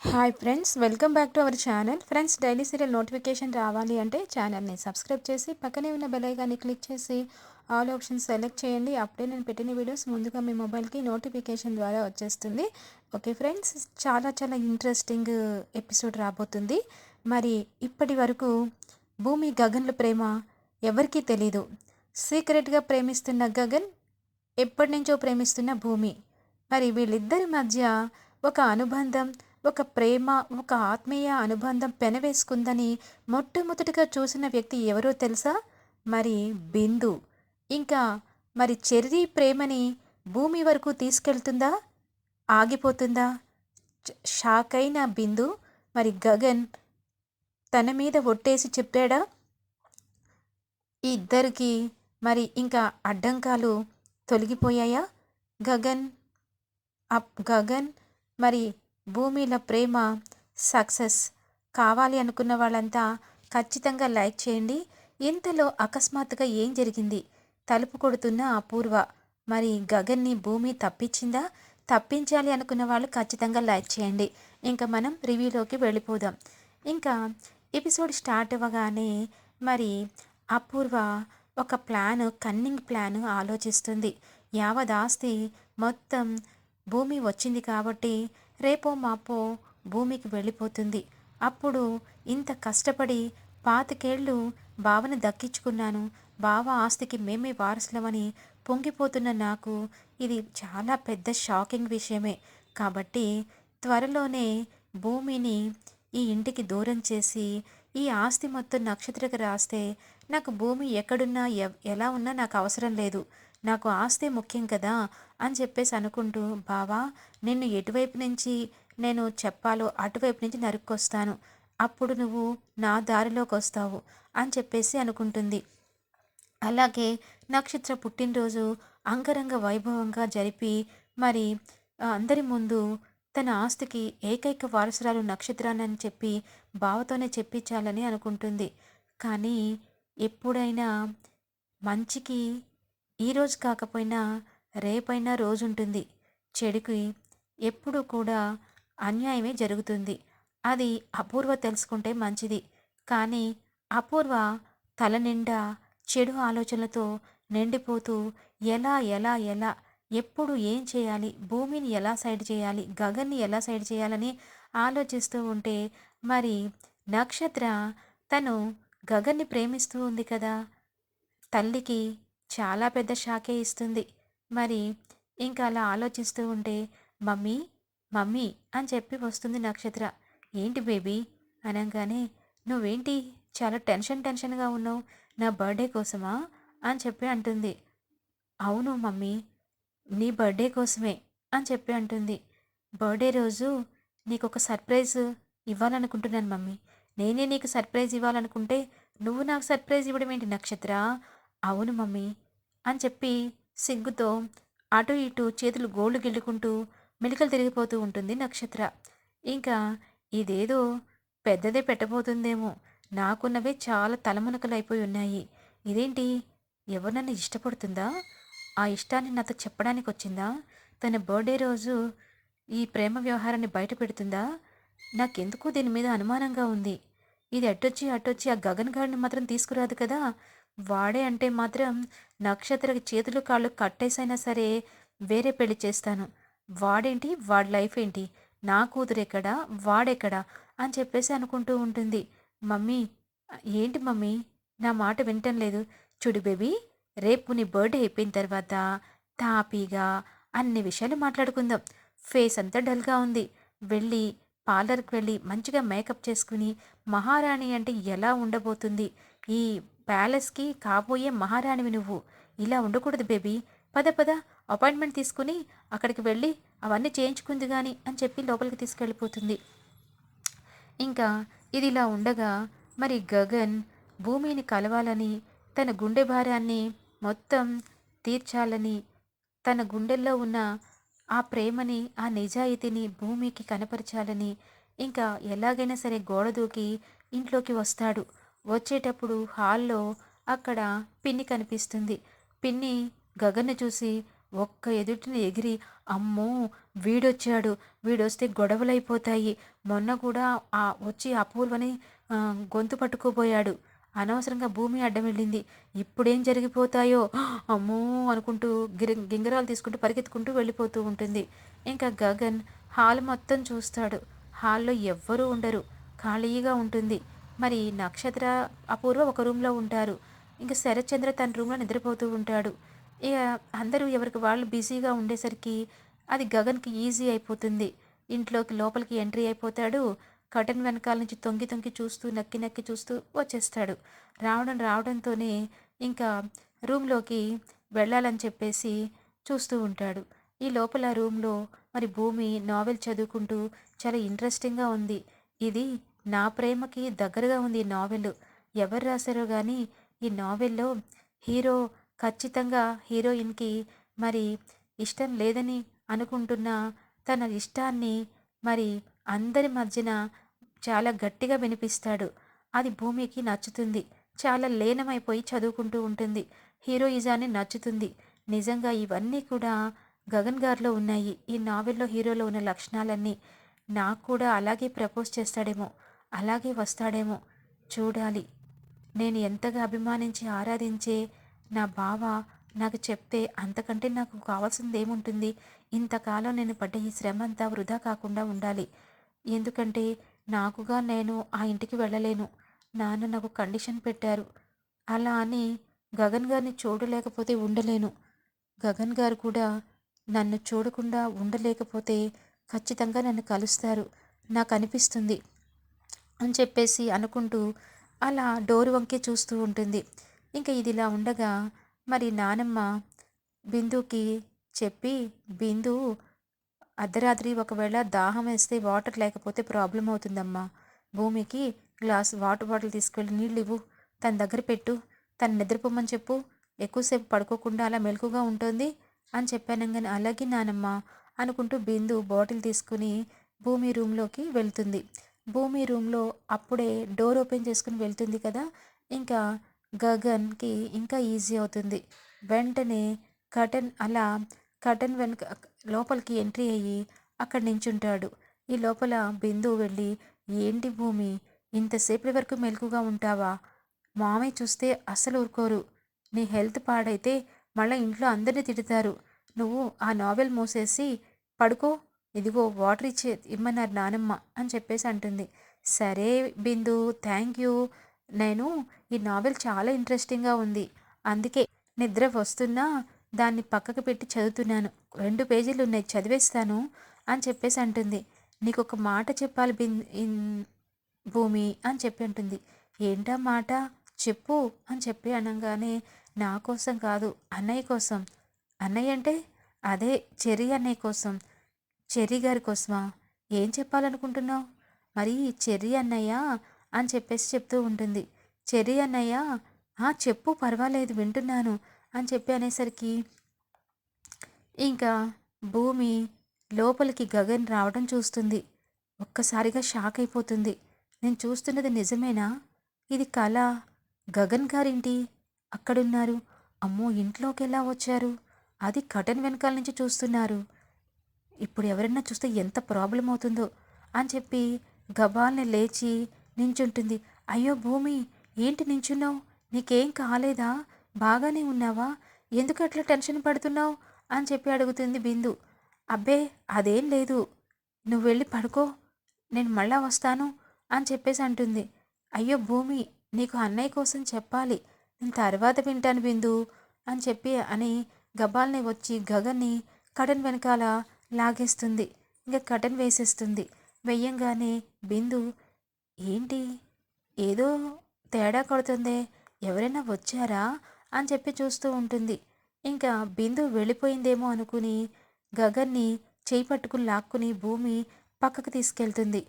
Hi friends welcome back to our channel friends daily serial notification రావాలి అంటే ఛానల్ని subscribe చేసి పక్కనే ఉన్న బెల్ క్లిక్ చేసి ఆల్ ఆప్షన్స్ సెలెక్ట్ చేయండి. అప్పుడే నేను పెట్టిన వీడియోస్ ముందుగా మీ మొబైల్కి నోటిఫికేషన్ ద్వారా వచ్చేస్తుంది. ఓకే ఫ్రెండ్స్ చాలా చాలా ఇంట్రెస్టింగ్ ఎపిసోడ్ రాబోతుంది. మరి ఇప్పటి వరకు భూమి గగన్ల ప్రేమ ఎవరికీ తెలీదు. సీక్రెట్గా ప్రేమిస్తున్న గగన్ ఎప్పటి నుంచో ప్రేమిస్తున్న భూమి. మరి వీళ్ళిద్దరి మధ్య ఒక అనుబంధం ఒక ప్రేమ ఒక ఆత్మీయ అనుబంధం పెనవేసుకుందని మొట్టమొదటిగా చూసిన వ్యక్తి ఎవరో తెలుసా? మరి బిందు. ఇంకా మరి చెర్రీ ప్రేమని భూమి వరకు తీసుకెళ్తుందా? ఆగిపోతుందా? షాక్ అయిన బిందు. మరి గగన్ తన మీద ఒట్టేసి చెప్పాడా? ఇద్దరికి మరి ఇంకా అడ్డంకాలు తొలగిపోయాయా? గగన్ అప్ గగన్ మరి భూమిలో ప్రేమ సక్సెస్ కావాలి అనుకున్న వాళ్ళంతా ఖచ్చితంగా లైక్ చేయండి. ఇంతలో అకస్మాత్తుగా ఏం జరిగింది? తలుపు కొడుతున్న అపూర్వ. మరి గగన్ని భూమి తప్పించిందా? తప్పించాలి అనుకున్న వాళ్ళు ఖచ్చితంగా లైక్ చేయండి. ఇంకా మనం రివ్యూలోకి వెళ్ళిపోదాం. ఇంకా ఎపిసోడ్ స్టార్ట్ అవ్వగానే మరి అపూర్వ ఒక ప్లాన్ కన్నింగ్ ప్లాన్ ఆలోచిస్తుంది. యావదాస్తి మొత్తం భూమి వచ్చింది కాబట్టి రేపో మాపో భూమికి వెళ్ళిపోతుంది. అప్పుడు ఇంత కష్టపడి పాతికేళ్ళు బావని దక్కించుకున్నాను. బావ ఆస్తికి మేమే వారసులమని పొంగిపోతున్న నాకు ఇది చాలా పెద్ద షాకింగ్ విషయమే. కాబట్టి త్వరలోనే భూమిని ఈ ఇంటికి దూరం చేసి ఈ ఆస్తి మొత్తం నక్షత్రకి రాస్తే నాకు భూమి ఎక్కడున్నా ఎలా ఉన్నా నాకు అవసరం లేదు. నాకు ఆస్తే ముఖ్యం కదా అని చెప్పేసి అనుకుంటూ బావా నిన్ను ఎటువైపు నుంచి నేను చెప్పాలో అటువైపు నుంచి నరుక్కొస్తాను. అప్పుడు నువ్వు నా దారిలోకి వస్తావు అని చెప్పేసి అనుకుంటుంది. అలాగే నక్షత్ర పుట్టినరోజు అంగరంగ వైభవంగా జరిపి మరి అందరి ముందు తన ఆస్తికి ఏకైక వారసురాలు నక్షత్రాన్ని చెప్పి బావతోనే చెప్పించాలని అనుకుంటుంది. కానీ ఎప్పుడైనా మంచికి ఈరోజు కాకపోయినా రేపైనా రోజు ఉంటుంది చెడుకి ఎప్పుడూ కూడా అన్యాయమే జరుగుతుంది. అది అపూర్వ తెలుసుకుంటే మంచిది. కానీ అపూర్వ తల నిండా చెడు ఆలోచనలతో నిండిపోతూ ఎలా ఎలా ఎలా ఎప్పుడు ఏం చేయాలి భూమిని ఎలా సైడ్ చేయాలి గగన్ని ఎలా సైడ్ చేయాలని ఆలోచిస్తూ ఉంటే మరి నక్షత్ర తను గగన్ని ప్రేమిస్తూ ఉంది కదా. తల్లికి చాలా పెద్ద షాకే ఇస్తుంది. మరి ఇంకా అలా ఆలోచిస్తూ ఉంటే మమ్మీ మమ్మీ అని చెప్పి వస్తుంది నక్షత్ర. ఏంటి బేబీ? అనగానే నువ్వేంటి? చాలా టెన్షన్ టెన్షన్గా ఉన్నావు. నా బర్త్డే కోసమా? అని చెప్పి అంటుంది. అవును మమ్మీ నీ బర్త్డే కోసమే అని చెప్పి అంటుంది. బర్త్డే రోజు నీకు ఒక సర్ప్రైజ్ ఇవ్వాలనుకుంటున్నాను మమ్మీ. నేనే నీకు సర్ప్రైజ్ ఇవ్వాలనుకుంటే నువ్వు నాకు సర్ప్రైజ్ ఇవ్వడం ఏంటి నక్షత్ర? అవును మమ్మీ అని చెప్పి సిగ్గుతో అటు ఇటు చేతులు గోళ్ళు గిల్లుకుంటూ మెలికలు తిరిగిపోతూ ఉంటుంది నక్షత్ర. ఇంకా ఇదేదో పెద్దదే పెట్టబోతుందేమో. నాకున్నవే చాలా తలమునకలు అయిపోయి ఉన్నాయి. ఇదేంటి? ఎవరు నన్ను ఇష్టపడుతుందా? ఆ ఇష్టాన్ని నాతో చెప్పడానికి వచ్చిందా తన బర్త్డే రోజు ఈ ప్రేమ వ్యవహారాన్ని బయట పెడుతుందా? నాకెందుకు దీని మీద అనుమానంగా ఉంది. ఇది అట్టొచ్చి అట్టొచ్చి ఆ గగన్ గారిని మాత్రం తీసుకురాదు కదా? వాడే అంటే మాత్రం నక్షత్ర చేతులు కాళ్ళు కట్టేసైనా సరే వేరే పెళ్ళి చేస్తాను. వాడేంటి? వాడి లైఫ్ ఏంటి? నా కూతురు ఎక్కడా? వాడెక్కడా? అని చెప్పేసి అనుకుంటూ ఉంటుంది. మమ్మీ ఏంటి మమ్మీ? నా మాట వినటం లేదు. చూడు బేబీ రేపు నీ బర్త్డే అయిపోయిన తర్వాత తాపీగా అన్ని విషయాలు మాట్లాడుకుందాం. ఫేస్ అంతా డల్గా ఉంది. వెళ్ళి పార్లర్కి వెళ్ళి మంచిగా మేకప్ చేసుకుని మహారాణి అంటే ఎలా ఉండబోతుంది? ఈ ప్యాలెస్కి కాబోయే మహారాణివి నువ్వు. ఇలా ఉండకూడదు బేబీ. పద పద. అపాయింట్మెంట్ తీసుకుని అక్కడికి వెళ్ళి అవన్నీ చేయించుకుంది కానీ అని చెప్పి లోపలికి తీసుకెళ్ళిపోతుంది. ఇంకా ఇది ఇలా ఉండగా మరి గగన్ భూమిని కలవాలని తన గుండె భారాన్ని మొత్తం తీర్చాలని తన గుండెల్లో ఉన్న ఆ ప్రేమని ఆ నిజాయితీని భూమికి కనపరచాలని ఇంకా ఎలాగైనా సరే గోడ దూకి ఇంట్లోకి వస్తాడు. వచ్చేటప్పుడు హాల్లో అక్కడ పిన్ని కనిపిస్తుంది. పిన్ని గగన్ని చూసి ఒక్క ఎదుటిని ఎగిరి అమ్మో వీడొచ్చాడు. వీడొస్తే గొడవలైపోతాయి. మొన్న కూడా ఆ వచ్చి అపూర్వని గొంతు పట్టుకోబోయాడు. అనవసరంగా భూమి అడ్డం వెళ్ళింది. ఇప్పుడేం జరిగిపోతాయో అమ్మో అనుకుంటూ గిరి గింగరాలు తీసుకుంటూ పరిగెత్తుకుంటూ వెళ్ళిపోతూ ఉంటుంది. ఇంకా గగన్ హాల్ మొత్తం చూస్తాడు. హాల్లో ఎవ్వరూ ఉండరు. ఖాళీగా ఉంటుంది. మరి నక్షత్ర అపూర్వ ఒక రూమ్లో ఉంటారు. ఇంకా శరత్చంద్ర తన రూమ్లో నిద్రపోతూ ఉంటాడు. ఇక అందరూ ఎవరికి వాళ్ళు బిజీగా ఉండేసరికి అది గగన్కి ఈజీ అయిపోతుంది. ఇంట్లోకి లోపలికి ఎంట్రీ అయిపోతాడు. కటన్ వెనకాల నుంచి తొంగి తొంగి చూస్తూ నక్కి నక్కి చూస్తూ వచ్చేస్తాడు. రావడం రావడంతోనే ఇంకా రూమ్లోకి వెళ్ళాలని చెప్పేసి చూస్తూ ఉంటాడు. ఈ లోపల రూమ్లో మరి భూమి నావెల్ చదువుకుంటూ చాలా ఇంట్రెస్టింగ్గా ఉంది. ఇది నా ప్రేమకి దగ్గరగా ఉంది ఈ నావెల్. ఎవరు రాశారో కానీ ఈ నావెల్లో హీరో ఖచ్చితంగా హీరోయిన్కి మరి ఇష్టం లేదని అనుకుంటున్న తన ఇష్టాన్ని మరి అందరి మధ్యన చాలా గట్టిగా వినిపిస్తాడు. అది భూమికి నచ్చుతుంది. చాలా లీనమైపోయి చదువుకుంటూ ఉంటుంది. హీరోయిజాన్ని నచ్చుతుంది. నిజంగా ఇవన్నీ కూడా గగన్ గారిలో ఉన్నాయి. ఈ నావెల్లో హీరోలో ఉన్న లక్షణాలన్నీ నాకు కూడా అలాగే ప్రపోజ్ చేస్తాడేమో. అలాగే వస్తాడేమో. చూడాలి. నేను ఎంతగా అభిమానించి ఆరాధించే నా బావ నాకు చెప్తే అంతకంటే నాకు కావాల్సింది ఏముంటుంది ఇంతకాలం నేను పడ్డ ఈ శ్రమ అంతా వృధా కాకుండా ఉండాలి. ఎందుకంటే నాకుగా నేను ఆ ఇంటికి వెళ్ళలేను. నాన్న నాకు కండిషన్ పెట్టారు. అలా అని గగన్ గారిని చూడలేకపోతే ఉండలేను. గగన్ గారు కూడా నన్ను చూడకుండా ఉండలేకపోతే ఖచ్చితంగా నన్ను కలుస్తారు. నాకు అనిపిస్తుంది. అని చెప్పేసి అనుకుంటూ అలా డోర్ వంకే చూస్తూ ఉంటుంది. ఇంకా ఇది ఇలా ఉండగా మరి నానమ్మ బిందుకి చెప్పి బిందు అర్ధరాత్రి ఒకవేళ దాహం వేస్తే వాటర్ లేకపోతే ప్రాబ్లం అవుతుందమ్మా. భూమికి గ్లాస్ వాటర్ బాటిల్ తీసుకెళ్ళి నీళ్ళు ఇవ్వు తన దగ్గర పెట్టు. తను నిద్రపోమని చెప్పు. ఎక్కువసేపు పడుకోకుండా అలా మెలకుగా ఉంటుంది అని చెప్పాను కానీ అలాగే నానమ్మ అనుకుంటూ బిందు బాటిల్ తీసుకుని భూమి రూమ్లోకి వెళ్తుంది. భూమి రూమ్లో అప్పుడే డోర్ ఓపెన్ చేసుకుని వెళ్తుంది కదా ఇంకా గగన్కి ఇంకా ఈజీ అవుతుంది. వెంటనే కటన్ అలా కటన్ వెనుక లోపలికి ఎంట్రీ అయ్యి అక్కడ నించుంటాడు. ఈ లోపల బిందు వెళ్ళి ఏంటి భూమి ఇంతసేపటి వరకు మెలకుగా ఉంటావా? మామయ్య చూస్తే అస్సలు ఊరుకోరు. నీ హెల్త్ పాడైతే మళ్ళీ ఇంట్లో అందరినీ తిడతారు. నువ్వు ఆ నావెల్ మూసేసి పడుకో ఇదిగో వాటర్ ఇచ్చే ఇమ్మన్నారు నానమ్మ అని చెప్పేసి అంటుంది. సరే బిందు థ్యాంక్ యూ నేను ఈ నావెల్ చాలా ఇంట్రెస్టింగ్గా ఉంది. అందుకే నిద్ర వస్తున్నా దాన్ని పక్కకు పెట్టి చదువుతున్నాను. రెండు పేజీలు ఉన్నాయి చదివేస్తాను అని చెప్పేసి అంటుంది. నీకు ఒక మాట చెప్పాలి బిన్ ఇన్- భూమి అని చెప్పి అంటుంది. ఏంటా మాట? చెప్పు అని చెప్పి అనగానే నా కోసం కాదు అన్నయ్య కోసం. అన్నయ్య అంటే అదే చెర్రీ అన్నయ్య కోసం. చెర్రీ గారి కోసమా? ఏం చెప్పాలనుకుంటున్నావు? మరి చెర్రీ అన్నయ్య అని చెప్పేసి చెప్తూ ఉంటుంది. చెర్రీ అన్నయ్య "ఆ, చెప్పు పర్వాలేదు వింటున్నాను అని చెప్పి అనేసరికి ఇంకా భూమి లోపలికి గగన్ రావడం చూస్తుంది. ఒక్కసారిగా షాక్ అయిపోతుంది. నేను చూస్తున్నది నిజమేనా? ఇది కళ. గగన్ గారింటి? అక్కడున్నారు. అమ్మో ఇంట్లోకి ఎలా వచ్చారు? అది కటన్ వెనకాల నుంచి చూస్తున్నారు. ఇప్పుడు ఎవరైనా చూస్తే ఎంత ప్రాబ్లం అవుతుందో అని చెప్పి గబాల్ని లేచి నించుంటుంది. అయ్యో భూమి ఏంటి నించున్నావు? నీకేం కాలేదా? బాగానే ఉన్నావా? ఎందుకు అట్లా టెన్షన్ పడుతున్నావు? అని చెప్పి అడుగుతుంది బిందు. అబ్బే అదేం లేదు. నువ్వు వెళ్ళి పడుకో. నేను మళ్ళా వస్తాను అని చెప్పేసి అంటుంది. అయ్యో భూమి నీకు అన్నయ్య కోసం చెప్పాలి. నేను తర్వాత వింటాను బిందు అని చెప్పి అని గబాల్ని వచ్చి గగన్ని కటన్ వెనకాల లాగేస్తుంది. ఇంకా కటన్ వేసేస్తుంది. వెయ్యంగానే బిందు ఏంటి? ఏదో తేడా కొడుతుందే? ఎవరైనా వచ్చారా? అని చెప్పి చూస్తూ ఉంటుంది. ఇంకా బిందు వెళ్ళిపోయిందేమో అనుకుని గగన్ని చేయి పట్టుకుని లాక్కుని భూమి పక్కకు తీసుకెళ్తుంది.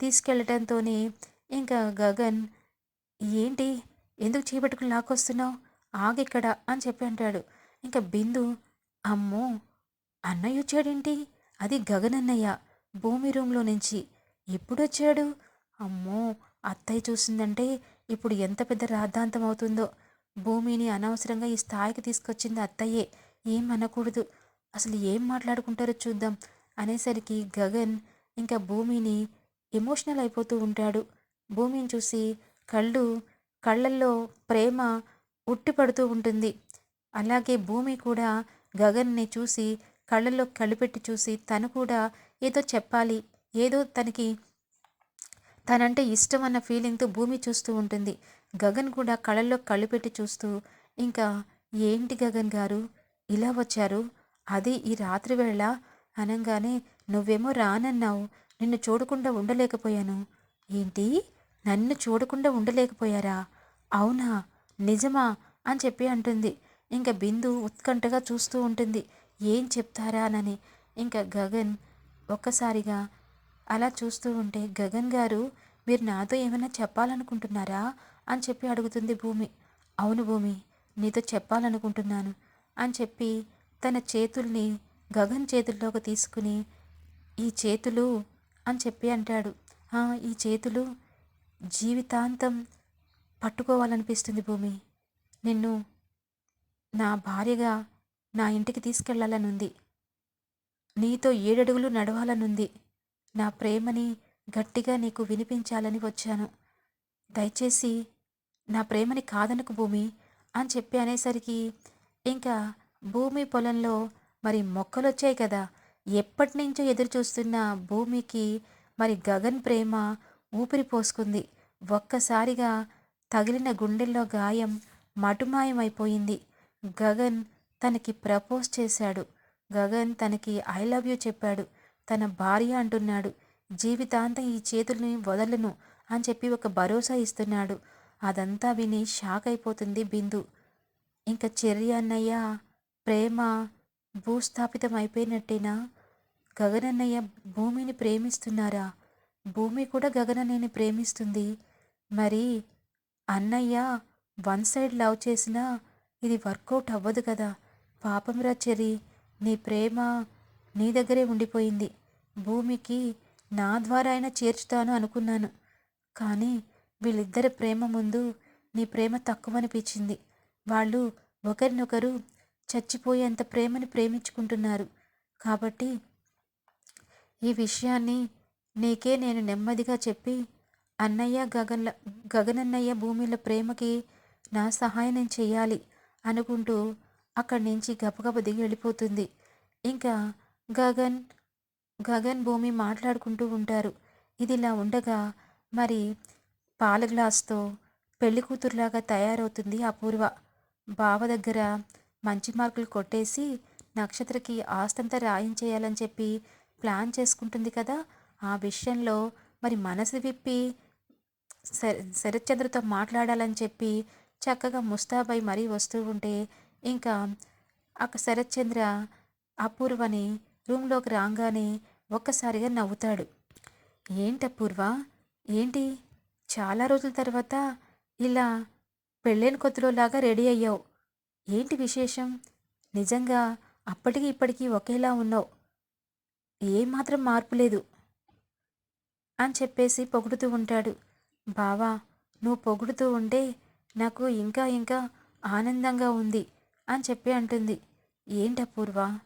తీసుకెళ్ళటంతోనే ఇంకా గగన్ ఏంటి? ఎందుకు చేయి పట్టుకుని లాక్కొస్తున్నావు? ఆగిక్కడ? అని చెప్పి అంటాడు. ఇంకా బిందు అమ్మో! అన్నయ్య వచ్చాడేంటి? అది గగనన్నయ్య భూమి రూమ్లో నుంచి. ఎప్పుడొచ్చాడు? అమ్మో! అత్తయ్య చూసిందంటే ఇప్పుడు ఎంత పెద్ద రాద్ధాంతం అవుతుందో. భూమిని అనవసరంగా ఈ స్థాయికి తీసుకొచ్చింది అత్తయ్యే. ఏం అనకూడదు. అసలు ఏం మాట్లాడుకుంటారో చూద్దాం అనేసరికి గగన్ ఇంకా భూమిని ఎమోషనల్ అయిపోతూ ఉంటాడు. భూమిని చూసి కళ్ళు కళ్ళల్లో ప్రేమ ఉట్టిపడుతూ ఉంటుంది. అలాగే భూమి కూడా గగన్ని చూసి కళ్ళల్లో కళ్ళు పెట్టి చూసి తను కూడా ఏదో చెప్పాలి. ఏదో తనకి తనంటే ఇష్టం అన్న ఫీలింగ్తో భూమి చూస్తూ ఉంటుంది. గగన్ కూడా కళ్ళల్లో కళ్ళు పెట్టి చూస్తూ ఇంకా ఏంటి గగన్ గారు? ఇలా వచ్చారు? అది ఈ రాత్రి వేళ? అనగానే నువ్వేమో రానన్నావు. నిన్ను చూడకుండా ఉండలేకపోయాను. ఏంటి? నన్ను చూడకుండా ఉండలేకపోయారా? అవునా నిజమా? అని చెప్పి అంటుంది. ఇంకా బిందు ఉత్కంఠగా చూస్తూ ఉంటుంది. ఏం చెప్తారా అని ఇంకా గగన్ ఒక్కసారిగా అలా చూస్తూ ఉంటే గగన్ గారు మీరు నాతో ఏమైనా చెప్పాలనుకుంటున్నారా? అని చెప్పి అడుగుతుంది భూమి. అవును భూమి నీతో చెప్పాలనుకుంటున్నాను అని చెప్పి తన చేతుల్ని గగన్ చేతుల్లోకి తీసుకుని ఈ చేతులు అని చెప్పి అంటాడు. ఈ చేతులు జీవితాంతం పట్టుకోవాలనిపిస్తుంది భూమి. నిన్ను నా భార్యగా నా ఇంటికి తీసుకెళ్ళాలనుంది. నీతో ఏడడుగులు నడవాలనుంది. నా ప్రేమని గట్టిగా నీకు వినిపించాలని వచ్చాను. దయచేసి నా ప్రేమని కాదనుకు భూమి అని చెప్పి అనేసరికి ఇంకా భూమి పొలంలో మరి మొక్కలు వచ్చాయి కదా ఎప్పటి నుంచో ఎదురు చూస్తున్న భూమికి మరి గగన్ ప్రేమ ఊపిరి పోసుకుంది. ఒక్కసారిగా తగిలిన గుండెల్లో గాయం మటుమాయమైపోయింది. గగన్ తనకి ప్రపోజ్ చేశాడు. గగన్ తనకి ఐ లవ్ యూ చెప్పాడు. తన భార్య అంటున్నాడు. జీవితాంతం ఈ చేతుల్ని వదలను అని చెప్పి ఒక భరోసా ఇస్తున్నాడు. అదంతా విని షాక్ అయిపోతుంది బిందు. ఇంకా చెర్రి అన్నయ్య ప్రేమ భూస్థాపితం అయిపోయినట్టేనా? గగనన్నయ్య భూమిని ప్రేమిస్తున్నారా? భూమి కూడా గగనన్నయ్యని ప్రేమిస్తుంది. మరి అన్నయ్య వన్ సైడ్ లవ్ చేసినా ఇది వర్కౌట్ అవ్వదు కదా. పాపంరా చెరి నీ ప్రేమ నీ దగ్గరే ఉండిపోయింది. భూమికి నా ద్వారా అయినా చేర్చుతాను అనుకున్నాను. కానీ వీళ్ళిద్దరి ప్రేమ ముందు నీ ప్రేమ తక్కువనిపించింది. వాళ్ళు ఒకరినొకరు చచ్చిపోయేంత ప్రేమని ప్రేమించుకుంటున్నారు. కాబట్టి ఈ విషయాన్ని నీకే నేను నెమ్మదిగా చెప్పి అన్నయ్య గగన్ల గగనన్నయ్య భూమిల ప్రేమకి నా సహాయం నేను చెయ్యాలి అనుకుంటూ అక్కడి నుంచి గబగబ దిగి వెళ్ళిపోతుంది. ఇంకా గగన్ గగన్ భూమి మాట్లాడుకుంటూ ఉంటారు. ఇదిలా ఉండగా మరి పాల గ్లాస్తో పెళ్ళి కూతురులాగా తయారవుతుంది అపూర్వ. బావ దగ్గర మంచి మార్కులు కొట్టేసి నక్షత్రకి ఆస్తంతా రాయించేయాలని చెప్పి ప్లాన్ చేసుకుంటుంది కదా. ఆ విషయంలో మరి మనసు విప్పి శర- శరత్చంద్రతో మాట్లాడాలని చెప్పి చక్కగా ముస్తాబై మరీ వస్తూ ఉంటే ఇంకా అక్క శరత్చంద్ర అపూర్వని రూమ్లోకి రాగానే ఒక్కసారిగా నవ్వుతాడు. ఏంటి అపూర్వ? ఏంటి? చాలా రోజుల తర్వాత ఇలా పెళ్ళైన కొత్తలోలాగా రెడీ అయ్యావు. ఏంటి విశేషం? నిజంగా అప్పటికి ఇప్పటికీ ఒకేలా ఉన్నావు. ఏమాత్రం మార్పు లేదు అని చెప్పేసి పొగుడుతూ ఉంటాడు. బావా నువ్వు పొగుడుతూ ఉంటే నాకు ఇంకా ఇంకా ఆనందంగా ఉంది. అని చెప్పి అంటుంది. ఏంటపూర్వ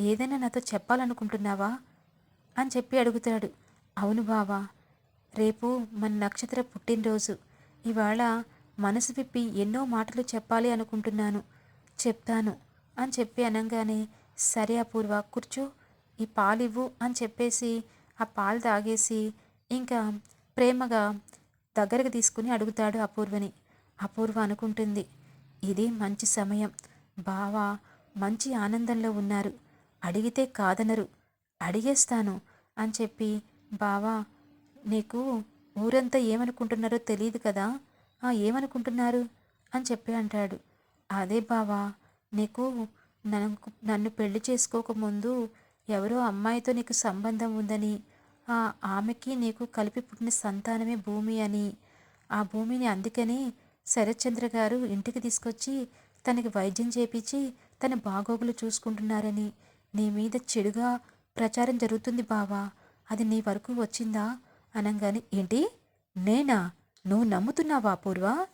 ఏదైనా నాతో చెప్పాలనుకుంటున్నావా? అని చెప్పి అడుగుతాడు. అవును బావా రేపు మన నక్షత్ర పుట్టినరోజు. ఇవాళ మనసు విప్పి ఎన్నో మాటలు చెప్పాలి అనుకుంటున్నాను. చెప్తాను. అని చెప్పి అనగానే సరే అపూర్వ కూర్చో. ఈ పాలివ్వు అని చెప్పేసి ఆ పాలు తాగేసి ఇంకా ప్రేమగా దగ్గరకు తీసుకుని అడుగుతాడు అపూర్వని అపూర్వ అనుకుంటుంది ఇది మంచి సమయం. బావా మంచి ఆనందంలో ఉన్నారు. అడిగితే కాదనరు. అడిగేస్తాను అని చెప్పి బావా నీకు ఊరంతా ఏమనుకుంటున్నారో తెలియదు కదా? ఆ ఏమనుకుంటున్నారు? అని చెప్పి అంటాడు. అదే బావా నీకు నన్ను నన్ను పెళ్ళి చేసుకోకముందు ఎవరో అమ్మాయితో నీకు సంబంధం ఉందని ఆ ఆమెకి నీకు కలిపి పుట్టిన సంతానమే భూమి అని. ఆ భూమిని అందుకని శరత్చంద్ర గారు ఇంటికి తీసుకొచ్చి తనకి వైద్యం చేపించి తన బాగోగులు చూసుకుంటున్నారని నీ మీద చెడుగా ప్రచారం జరుగుతుంది బావా. అది నీ వరకు వచ్చిందా? అనగానే ఏంటి? నేనా? నువ్వు నమ్ముతున్నావా పూర్వ?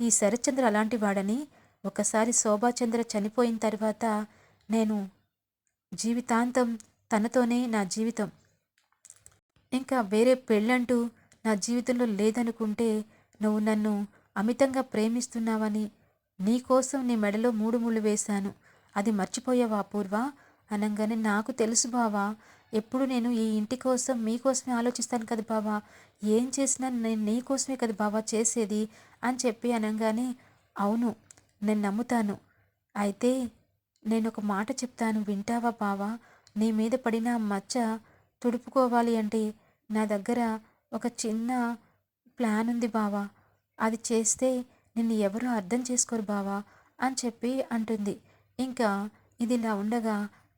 ఈ శరత్చంద్ర అలాంటి వాడని ఒకసారి శోభాచంద్ర చనిపోయిన తర్వాత నేను జీవితాంతం తనతోనే నా జీవితం. ఇంకా వేరే పెళ్ళంటూ నా జీవితంలో లేదనుకుంటే నువ్వు నన్ను అమితంగా ప్రేమిస్తున్నావని నీకోసం నీ మెడలో మూడు ముళ్ళు వేశాను. అది మర్చిపోయావా అపూర్వ అనగానే నాకు తెలుసు బావా. ఎప్పుడు నేను ఈ ఇంటి కోసం మీకోసమే ఆలోచిస్తాను కదా బావా. ఏం చేసినా నేను నీకోసమే కదా బావా చేసేది అని చెప్పి అనగానే అవును నేను నమ్ముతాను. అయితే నేను ఒక మాట చెప్తాను వింటావా బావా? నీ మీద పడిన మచ్చ తుడుపుకోవాలి అంటే నా దగ్గర ఒక చిన్న ప్లాన్ ఉంది బావా. అది చేస్తే నిన్ను ఎవరూ అర్థం చేసుకోరు బావా అని చెప్పి అంటుంది. ఇంకా ఇది ఇలా ఉండగా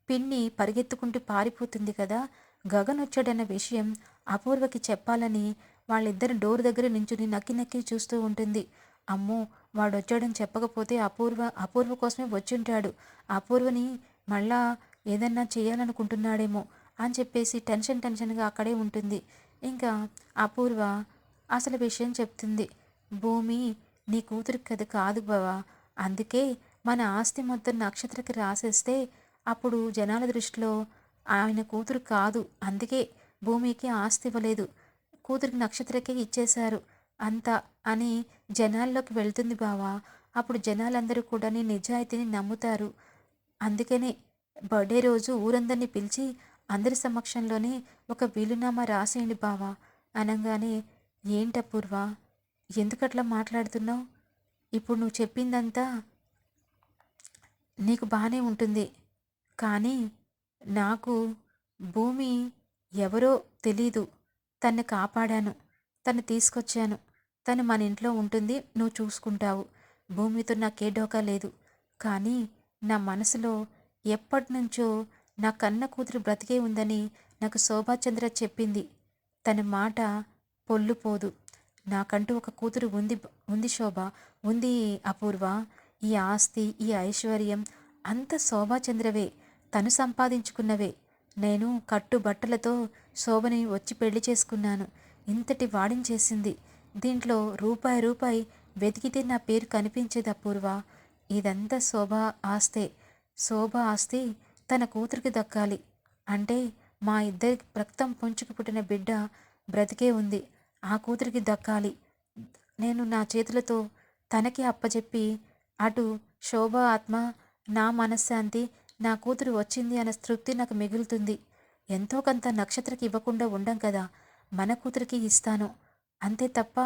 పిన్ని పరిగెత్తుకుంటూ పారిపోతుంది కదా. గగన్ వచ్చాడన్న విషయం అపూర్వకి చెప్పాలని వాళ్ళిద్దరు డోర్ దగ్గర నించుని నక్కి నక్కి చూస్తూ ఉంటుంది. అమ్మో వాడు వచ్చాడని చెప్పకపోతే అపూర్వ అపూర్వ కోసమే వచ్చుంటాడు. అపూర్వని మళ్ళా ఏదన్నా చేయాలనుకుంటున్నాడేమో అని చెప్పేసి టెన్షన్ టెన్షన్గా అక్కడే ఉంటుంది. ఇంకా అపూర్వ అసలు విషయం చెప్తుంది. భూమి నీ కూతురికి అది కాదు బావా. అందుకే మన ఆస్తి మొత్తం నక్షత్రకి రాసేస్తే అప్పుడు జనాల దృష్టిలో ఆయన కూతురు కాదు. అందుకే భూమికి ఆస్తి ఇవ్వలేదు. కూతురికి నక్షత్రకే ఇచ్చేశారు అంత అని జనాల్లోకి వెళ్తుంది బావా. అప్పుడు జనాలందరూ కూడా నీ నిజాయితీని నమ్ముతారు. అందుకనే బర్త్డే రోజు ఊరందరినీ పిలిచి అందరి సమక్షంలోనే ఒక వీలునామా రాసేయండి బావా. అనగానే ఏంటపూర్వా? ఎందుకట్లా మాట్లాడుతున్నావు? ఇప్పుడు నువ్వు చెప్పిందంతా నీకు బాగానే ఉంటుంది. కానీ నాకు భూమి ఎవరో తెలీదు. తన్ని కాపాడాను. తను తీసుకొచ్చాను. తను మన ఇంట్లో ఉంటుంది. నువ్వు చూసుకుంటావు. భూమితో నాకే డోకా లేదు. కానీ నా మనసులో ఎప్పటి నుంచో నా కన్న కూతురు బ్రతికే ఉందని నాకు శోభాచంద్ర చెప్పింది. తన మాట పొల్లుపోదు. నాకంటూ ఒక కూతురు ఉంది ఉంది శోభ ఉంది అపూర్వ ఈ ఆస్తి ఈ ఐశ్వర్యం అంత శోభాచంద్రవే తను సంపాదించుకున్నవే. నేను కట్టు బట్టలతో శోభని వచ్చి పెళ్ళి చేసుకున్నాను. ఇంతటి వాడించేసింది దీంట్లో రూపాయి రూపాయి వెతికితే నా పేరు కనిపించేది అపూర్వ. ఇదంతా శోభ ఆస్తే. శోభ ఆస్తి తన కూతురికి దక్కాలి. అంటే మా ఇద్దరి రక్తం పుంచుకు పుట్టిన బిడ్డ బ్రతికే ఉంది. ఆ కూతురికి దక్కాలి. నేను నా చేతులతో తనకి అప్పచెప్పి అటు శోభ ఆత్మ నా మనశ్శాంతి నా కూతురు వచ్చింది అన్న తృప్తి నాకు మిగులుతుంది. ఎంతో కొంత నక్షత్రకి ఇవ్వకుండా ఉండం కదా మన కూతురికి ఇస్తాను. అంతే తప్ప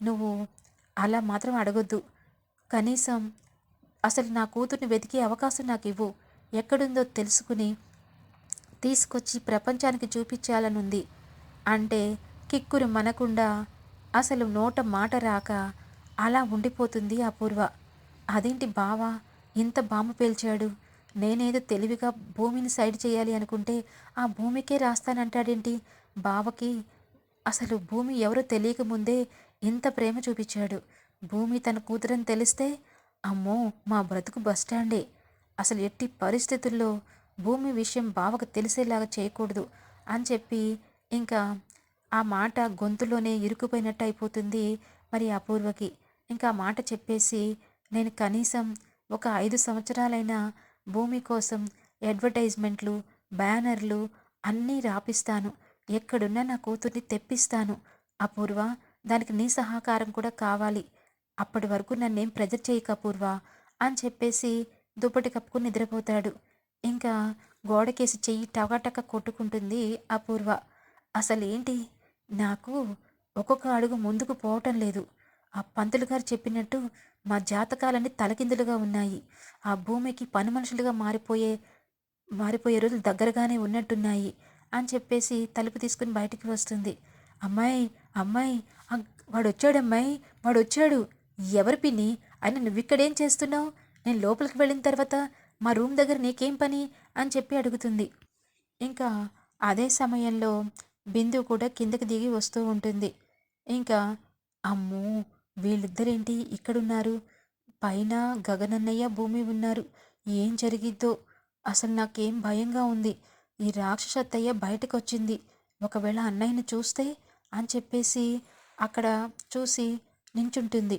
నువ్వు అలా మాత్రం అడగొద్దు. కనీసం అసలు నా కూతుర్ని వెతికే అవకాశం నాకు ఇవ్వు. ఎక్కడుందో తెలుసుకుని తీసుకొచ్చి ప్రపంచానికి చూపించాలనుంది. అంటే కిక్కురు మనకుండా అసలు నోట మాట రాక అలా ఉండిపోతుంది అపూర్వ. అదేంటి బావా? ఇంత బాంబు పేల్చాడు. నేనేదో తెలివిగా భూమిని సైడ్ చేయాలి అనుకుంటే ఆ భూమికే రాస్తానంటాడేంటి? బావకి అసలు భూమి ఎవరో తెలియక ముందే ఇంత ప్రేమ చూపించాడు. భూమి తన కూతురని తెలిస్తే అమ్మో మా బ్రతుకు బస్టాండే అసలు ఎట్టి పరిస్థితుల్లో భూమి విషయం బావకు తెలిసేలాగా చేయకూడదు అని చెప్పి ఇంకా ఆ మాట గొంతులోనే ఇరుకుపోయినట్టు అయిపోతుంది మరి అపూర్వకి ఇంకా మాట చెప్పేసి నేను కనీసం ఒక ఐదు సంవత్సరాలైనా భూమి కోసం అడ్వర్టైజ్మెంట్లు బ్యానర్లు అన్నీ రాపిస్తాను. ఎక్కడున్నా నా కూతుర్ని తెప్పిస్తాను. అపూర్వ దానికి నీ సహకారం కూడా కావాలి. అప్పటి వరకు నన్నేం ప్రెజర్ చేయక అపూర్వ అని చెప్పేసి దుప్పటి కప్పుకుని నిద్రపోతాడు. ఇంకా గోడకేసి చెయ్యి టకాటక కొట్టుకుంటుంది అపూర్వ అసలేంటి? నాకు ఒక్కొక్క అడుగు ముందుకు పోవటం లేదు. ఆ పంతులు గారు చెప్పినట్టు మా జాతకాలన్నీ తలకిందులుగా ఉన్నాయి. ఆ భూమికి పని మనుషులుగా మారిపోయే మారిపోయే రోజులు దగ్గరగానే ఉన్నట్టున్నాయి అని చెప్పేసి తలుపు తీసుకుని బయటికి వస్తుంది. అమ్మాయి అమ్మాయి వాడు వచ్చాడు అమ్మాయి వాడు వచ్చాడు ఎవరి పిన్ని? ఆయన నువ్వు ఇక్కడేం చేస్తున్నావు? నేను లోపలికి వెళ్ళిన తర్వాత మా రూమ్ దగ్గర నీకేం పని? అని చెప్పి అడుగుతుంది. ఇంకా అదే సమయంలో బిందు కూడా కిందకి దిగి వస్తూ ఉంటుంది. ఇంకా అమ్మో వీళ్ళిద్దరేంటి ఇక్కడున్నారు? పైన గగనన్నయ్య భూమి ఉన్నారు. ఏం జరిగిద్దో? అసలు నాకేం భయంగా ఉంది. ఈ రాక్షసత్తయ్య బయటకు వచ్చింది ఒకవేళ అన్నయ్యని చూస్తే అని చెప్పేసి అక్కడ చూసి నించుంటుంది.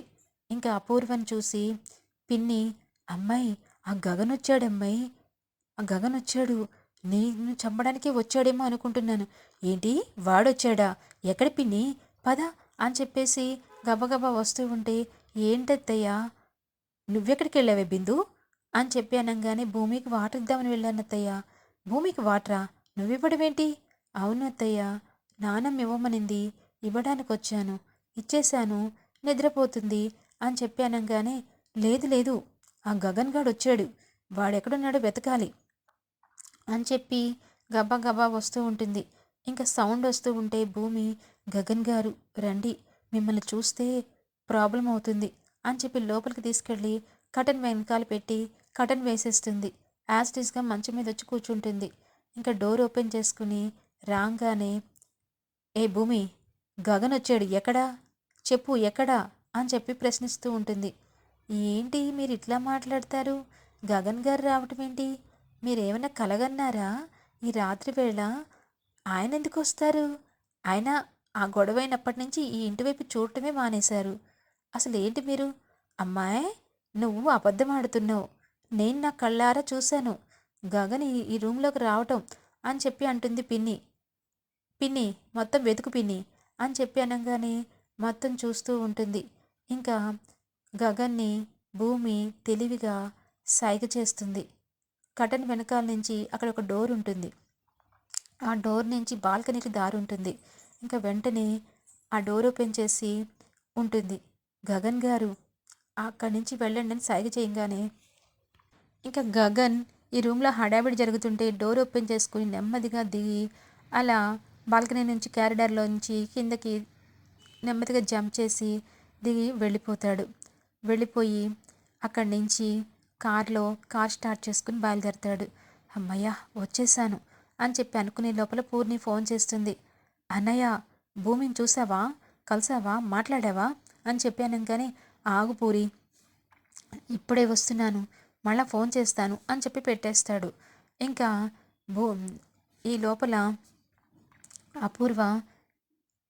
ఇంకా అపూర్వని చూసి పిన్ని అమ్మాయి ఆ గగన్ వచ్చాడమ్మాయి ఆ గగన్ వచ్చాడు నేను చంపడానికి వచ్చాడేమో అనుకుంటున్నాను. ఏంటి? వాడొచ్చాడా? ఎక్కడ పిన్ని? పద అని చెప్పేసి గబగబా వస్తూ ఉంటే ఏంటత్తయ్యా? నువ్వెక్కడికి వెళ్ళావే బిందు? అని చెప్పి అనగానే భూమికి వాటర్ ఇద్దామని వెళ్ళాను అత్తయ్య భూమికి వాటరా? నువ్వివ్వడమేంటి? అవును అత్తయ్య నానమ్మ ఇవ్వమనింది. ఇవ్వడానికి వచ్చాను ఇచ్చేశాను. నిద్రపోతుంది అని చెప్పి అనగానే లేదు లేదు ఆ గగన్ గాడు వచ్చాడు వాడెక్కడున్నాడో వెతకాలి. అని చెప్పి గబా వస్తూ ఉంటుంది. ఇంకా సౌండ్ వస్తూ ఉంటే భూమి గగన్ గారు రండి మిమ్మల్ని చూస్తే ప్రాబ్లం అవుతుంది అని చెప్పి లోపలికి తీసుకెళ్ళి కటన్ వెనకాల పెట్టి కటన్ వేసేస్తుంది. యాస్టిస్గా మంచం మీద వచ్చి కూర్చుంటుంది. ఇంకా డోర్ ఓపెన్ చేసుకుని రాగానే ఏ భూమి గగన్ వచ్చాడు ఎక్కడా? చెప్పు ఎక్కడా? అని చెప్పి ప్రశ్నిస్తూ ఉంటుంది. ఏంటి మీరు ఇట్లా మాట్లాడతారు? గగన్ గారు రావటం ఏంటి మీరేమైనా కలగన్నారా? ఈ రాత్రి వేళ ఆయన ఎందుకు వస్తారు ఆయన ఆ గొడవ అయినప్పటి నుంచి ఈ ఇంటి వైపు చూడటమే మానేశారు. అసలు ఏంటి మీరు? అమ్మాయి నువ్వు అబద్ధం ఆడుతున్నావు నేను నా కళ్ళారా చూశాను. గగన్ ఈ ఈ రూమ్లోకి రావటం అని చెప్పి అంటుంది పిన్ని. పిన్ని మొత్తం వెతుకు పిన్ని అని చెప్పి అనగానే మొత్తం చూస్తూ ఉంటుంది. ఇంకా గగన్ని భూమి తెలివిగా సైగ చేస్తుంది. కటన్ వెనకాల నుంచి అక్కడ ఒక డోర్ ఉంటుంది. ఆ డోర్ నుంచి బాల్కనీకి దారి ఉంటుంది. ఇంకా వెంటనే ఆ డోర్ ఓపెన్ చేసి ఉంటుంది. గగన్ గారు అక్కడి నుంచి వెళ్ళండి అని సైగ చేయగానే ఇంకా గగన్ ఈ రూమ్లో హడావిడి జరుగుతుంటే డోర్ ఓపెన్ చేసుకుని నెమ్మదిగా దిగి అలా బాల్కనీ నుంచి క్యారిడార్లో నుంచి కిందకి నెమ్మదిగా జంప్ చేసి దిగి వెళ్ళిపోతాడు. వెళ్ళిపోయి అక్కడి నుంచి కార్లో కార్ స్టార్ట్ చేసుకుని బయలుదేరతాడు. అమ్మయ్య వచ్చేసాను అని చెప్పి అనుకునే లోపల పూర్ణి ఫోన్ చేస్తుంది. అన్నయ్య భూమిని చూసావా? కలిసావా? మాట్లాడావా? అని చెప్పి అనగానే ఆగు పూరి ఇప్పుడే వస్తున్నాను మళ్ళా ఫోన్ చేస్తాను అని చెప్పి పెట్టేస్తాడు. ఇంకా భూ ఈ లోపల అపూర్వ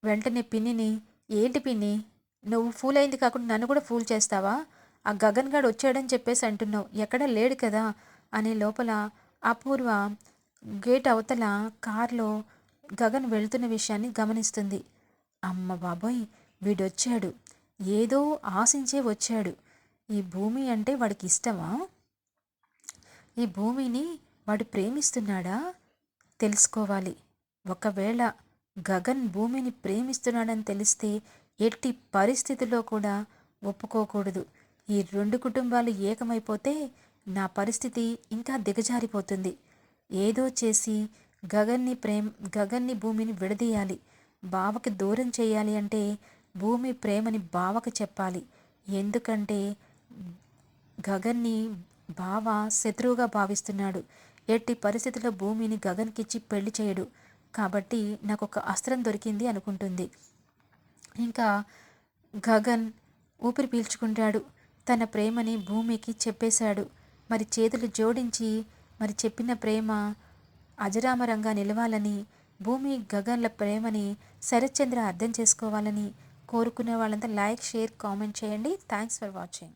వెంటనే పిన్నిని ఏంటి పిన్ని నువ్వు ఫూల్ అయింది కాకుండా నన్ను కూడా ఫూల్ చేస్తావా? ఆ గగన్ గడ్ వచ్చాడని చెప్పేసి అంటున్నావు. ఎక్కడ లేడు కదా? అనే లోపల అపూర్వ గేట్ అవతల కారులో గగన్ వెళ్తున్న విషయాన్ని గమనిస్తుంది. అమ్మ బాబోయ్ వీడొచ్చాడు. ఏదో ఆశించే వచ్చాడు. ఈ భూమి అంటే వాడికి ఇష్టమా? ఈ భూమిని వాడు ప్రేమిస్తున్నాడా? తెలుసుకోవాలి. ఒకవేళ గగన్ భూమిని ప్రేమిస్తున్నాడని తెలిస్తే ఎట్టి పరిస్థితుల్లో కూడా ఒప్పుకోకూడదు. ఈ రెండు కుటుంబాలు ఏకమైపోతే నా పరిస్థితి ఇంకా దిగజారిపోతుంది. ఏదో చేసి గగన్ని ప్రేమ్ గగన్ని భూమిని విడదీయాలి. బావకి దూరం చేయాలి అంటే భూమి ప్రేమని బావకు చెప్పాలి. ఎందుకంటే గగన్ని బావ శత్రువుగా భావిస్తున్నాడు. ఎట్టి పరిస్థితుల్లో భూమిని గగన్కిచ్చి పెళ్ళి చేయడు. కాబట్టి నాకు ఒక అస్త్రం దొరికింది అనుకుంటుంది. ఇంకా గగన్ ఊపిరి పీల్చుకుంటాడు. తన ప్రేమని భూమికి చెప్పేశాడు. మరి చేతులు జోడించి మరి చెప్పిన ప్రేమ అజరామరంగా నిలవాలని భూమి గగన్ల ప్రేమని శరత్చంద్ర అర్థం చేసుకోవాలని కోరుకునే వాళ్ళంతా లైక్ షేర్ కామెంట్ చేయండి. Thanks for watching